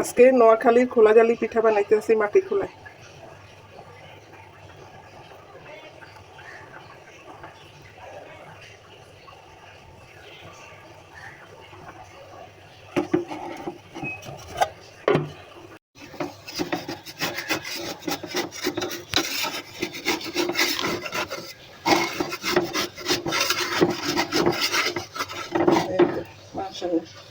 আজকে নোয়াখালীর খোলা জালি পিঠা বানাইতেছি মাটির খোলায় এই তো, মাশাআল্লাহ।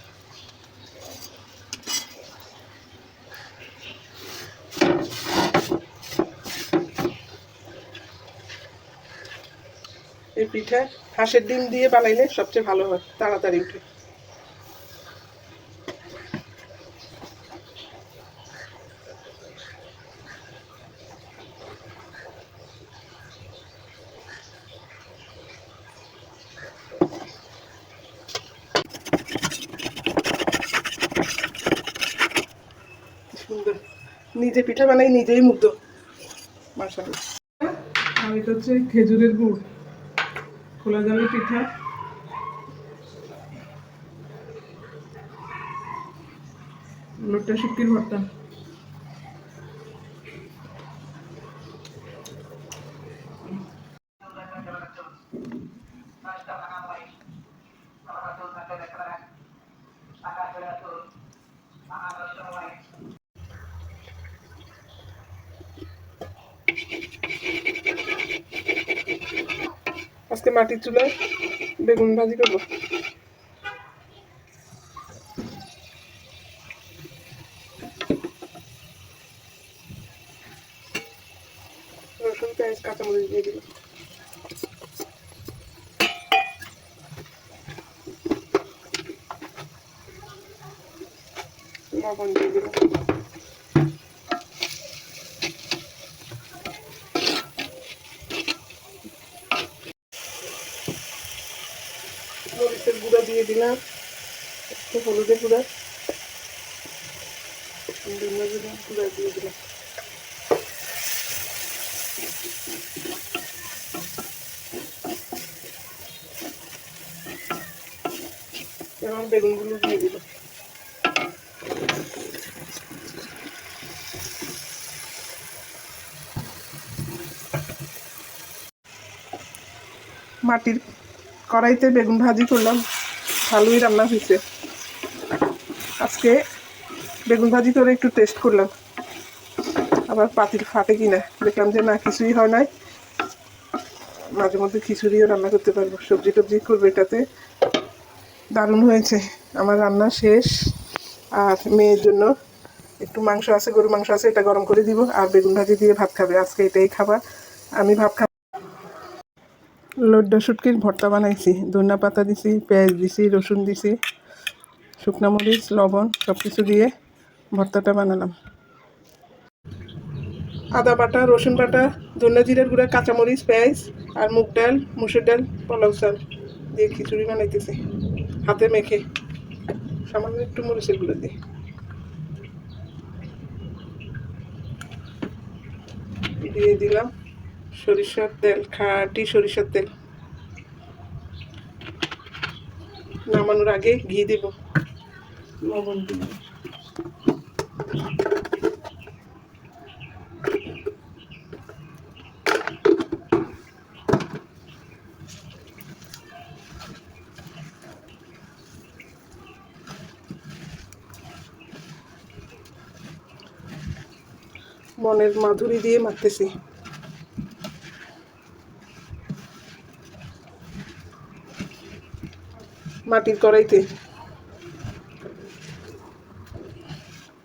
এই পিঠা হাঁসের ডিম দিয়ে বানাইলে সবচেয়ে ভালো হয়, তাড়াতাড়ি উঠে। সুন্দর। নিজে পিঠা বানাই নিজেই মুগ্ধ মার্শাল্লাহ আর এটা হচ্ছে খেজুরের গুড়। খোলা যাবে পিঠা। লোটটা শুক্তির ভর্তা। আজকে মাটির চুলায় বেগুন ভাজি করব। রসুন পেঁয়াজ কাঁচামরিচ দিয়ে দিল লবণ দিয়ে দিল মরিচের গুঁড়া দিয়ে দিলাম, একটু হলুদের গুঁড়া। দিয়ে দিলাম। এবং বেগুনগুলো দিয়ে দিল মাটির কড়াইতে বেগুন ভাজি করলাম। ভালোই রান্না হয়েছে। আজকে বেগুন ভাজি করে একটু টেস্ট করলাম। আবার পাতিল ফাটে কিনা, দেখলাম যে না, কিছুই হয় নাই। মাঝে মধ্যে খিচুড়িও রান্না করতে পারব। সবজি টবজি করব এটাতে। দারুণ হয়েছে। আমার রান্না শেষ। আর মেয়ের জন্য একটু মাংস আছে গরু মাংস আছে, এটা গরম করে দিব। আর বেগুন ভাজি দিয়ে ভাত খাবে। আজকে এটাই খাবার। আমি ভাত লড্ডা শুটকির ভর্তা বানাইছি, ধনিয়া পাতা দিছি, পেঁয়াজ দিছি, রসুন দিছি, শুকনা মরিচ, লবণ সব কিছু দিয়ে ভর্তাটা বানালাম। আদা বাটা, রসুন বাটা, ধনিয়া জিরের গুঁড়া, কাঁচামরিচ, পেঁয়াজ আর মুগ ডাল, মুসুর ডাল, পোলাও চাল দিয়ে খিচুড়ি বানাইতেছি, হাতে মেখে। সামান্য একটু মরিচের গুঁড়ো দিয়ে। দিয়ে দিলাম সরিষার তেল, খাঁটি সরিষার তেল। নামানোর আগে ঘি দিব। লবণ দিব মনের মাধুরী দিয়ে মাখতেছি। মাটির কড়াইতে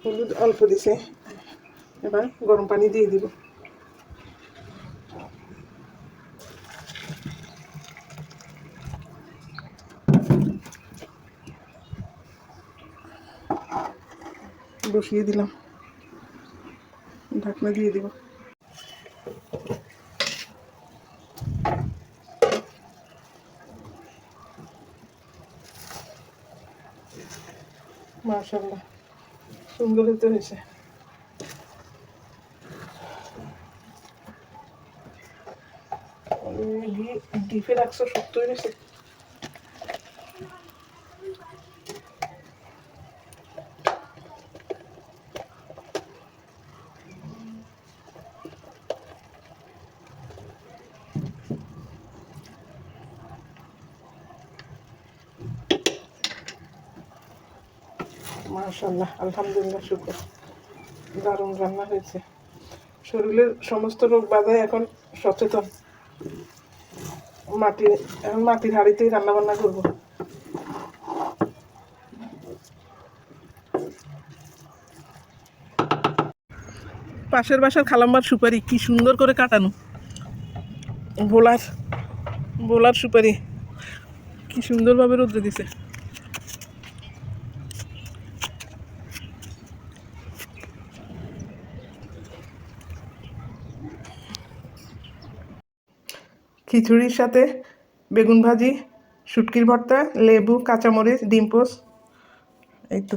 হলুদ অল্প দিছে, এবার গরম পানি দিয়ে দিব। বসিয়ে দিলাম। ঢাকনা দিয়ে দিব। মাশাল্লাহ সুন্দর হতে হয়েছে ডিপে রাখছো শক্ত হয়ে মাশাল্লাহ আলহামদুলিল্লাহ, শুক্র। দারুণ রান্না হয়েছে। শরীরের সমস্ত রোগ বাধায় এখন সচেতন। মাটি, এখন মাটির হাঁড়িতেই রান্না বান্না করব। পাশের বাসার খালাম্বার সুপারি, কি সুন্দর করে কাটানো। বোলার বোলার সুপারি, কি সুন্দরভাবে রোদ্রে দিছে। খিচুড়ির সাথে বেগুন ভাজি শুটকির ভর্তা লেবু কাঁচামরিচ ডিম পোস্ট এই তো।